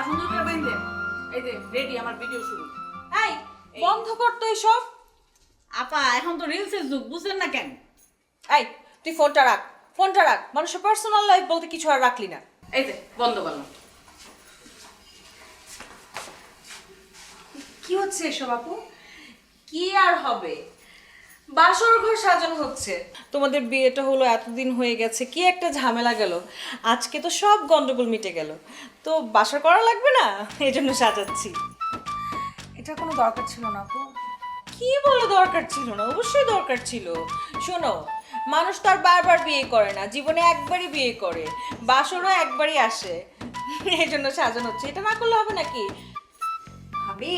আপা সুন্দর করে বাইন্ধে এই যে রেডি আমার ভিডিও শুরু। এই বন্ধ কর তো এসব। আপা এখন তো রিলসের যুগ বুঝলেন না কেন? এই তুই ফোনটা রাখ ফোনটা রাখ। মানুষের পার্সোনাল লাইফ বলতে কিছু আর রাখলি না। এই যে বন্ধ করলাম। কি হচ্ছে এসব আপু? কি আর হবে? বাসর ঘর সাজানো হচ্ছে। তোমাদের বিয়েটা হলো এতদিন হয়ে গেছে কি একটা ঝামেলা গেল। আজকে তো সব গন্ডগোল মিটে গেল। তো বাসর করা লাগবে না? এই জন্য সাজাচ্ছি। এটা কোনো দরকার ছিল না আপু। কি বলে দরকার ছিল না? অবশ্যই দরকার ছিল। শোনো মানুষ তো আর বারবার বিয়ে করে না জীবনে একবারই বিয়ে করে। বাসরও একবারই আসে। এই জন্য সাজানো হচ্ছে। এটা না করলে হবে নাকি? ভাবি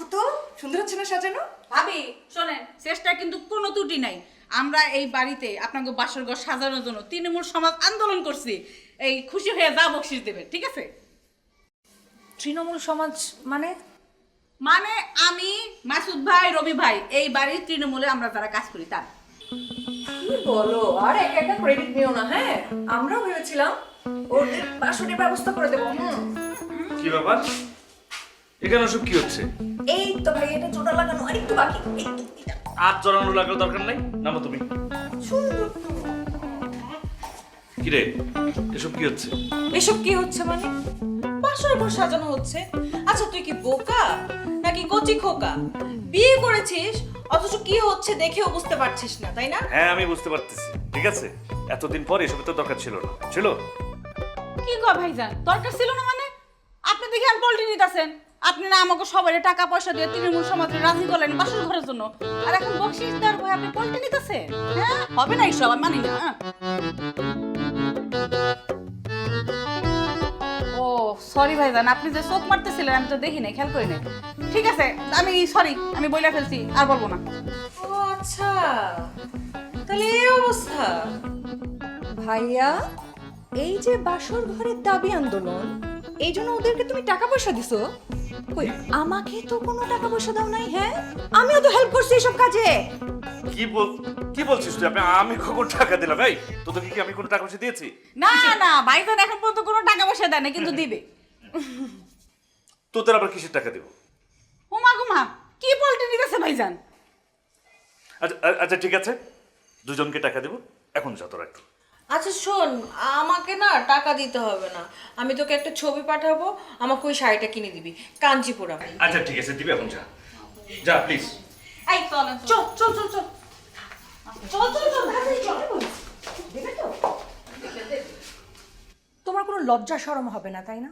দেখো তো সুন্দর হচ্ছে না সাজানো? ভাবি শোনেন চেষ্টা কিন্তু কোনো ত্রুটি নাই। আমরা এই বাড়িতে আপনাকে বাসর ঘর সাজানোর জন্য তৃণমূল সমাজ আন্দোলন করছি। এই খুশি হয়ে যা বকশিস দেবেন ঠিক আছে? তৃণমূল সমাজ মানে? মানে আমি মাসুদ ভাই রবি ভাই এই বাড়ির তৃণমূলে আমরা যারা কাজ করি তার। কি বলো? আর একা একা ক্রেডিট নিও না হ্যাঁ? আমরাও ভেবেছিলাম ওদের বাসনের ব্যবস্থা করে দেবো হুম। কি ব্যাপার? এখানে সব কি হচ্ছে? এই তো ভাই এটা জোড়া লাগানো। আর একটু বাকি। এটা হাত লাগার দরকার নাই? নামো তুমি। সুন্দর কিরে এসব কি হচ্ছে? এসব কি হচ্ছে মানে? বাসর ঘর সাজানো হচ্ছে। আচ্ছা তুই কি বোকা? নাকি কচি খোকা? বিয়ে করেছিস? অথচ কি হচ্ছে দেখেও বুঝতে পারছিস না তাই না? হ্যাঁ আমি বুঝতে পারতেছি। ঠিক আছে? এতদিন পর এসব তো দরকার ছিল না। ছিল? কি গো ভাইজান? দরকার ছিল না মানে? আপনি দেখে আমি পল্টি নিতেছেন। আপনি না আমাকে সবাই টাকা পয়সা দিয়ে তৃণমূল সমাজে রাজি করলেন বাসর ঘরের জন্য। আর এখন বকশিস দেওয়ার ভয় আপনি পল্টি নিতেছেন হ্যাঁ? হবে না এইসব, আমি মানি না হ্যাঁ? ও সরি ভাইজান, আপনি যে চোখ মারতেছিলেন, আমি তো দেখি নাই, খেয়াল করি নাই। ঠিক আছে, আমি সরি আমি বইলা ফেলছি, আর বলব না। ও আচ্ছা। তাহলে এই অবস্থা। ভাইয়া, এই যে বাসর ঘরের দাবি আন্দোলন, এই জন্য ওদেরকে তুমি টাকা পয়সা দিছো? কই আমাকে তো কোনো টাকা পয়সা দাও নাই হ্যাঁ? আমিও তো হেল্প করছি এসব কাজে। কি বল কি বলছিস তুই? আমি আমি কখন টাকা দিলাম? এই তোদেরকে কি আমি কোনো টাকা পয়সা দিয়েছি? না না ভাইজান এখন পর্যন্ত কোনো টাকা পয়সা দেয় না কিন্তু দিবে। তোদের আবার কিসের টাকা দেবো? হুমা গুমা কি পল্টি নিতেছে ভাইজান? আচ্ছা আচ্ছা ঠিক আছে। দুজনকে টাকা দেবো। এখন যত রাখতো আচ্ছা শোন আমাকে না টাকা দিতে হবে না। আমি তোকে একটা ছবি পাঠাবো আমাকে ওই শাড়িটা কিনে দিবি কাঞ্চিপুরা আচ্ছা ঠিক আছে দিবি এখন যা। যা প্লিজ এই চল চল। চল চল চল চল। চল চল তোমার কোনো লজ্জা শরম হবে না তাই না?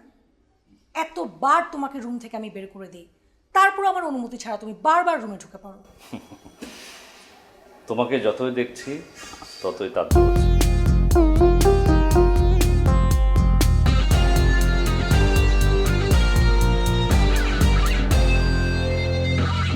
এতবার তোমাকে রুম থেকে আমি বের করে দিই। তারপর আমার অনুমতি ছাড়া তুমি বারবার রুমে ঢুকে পড়ো। তোমাকে যতই দেখছি ততই তার হচ্ছে। Mm-hmm.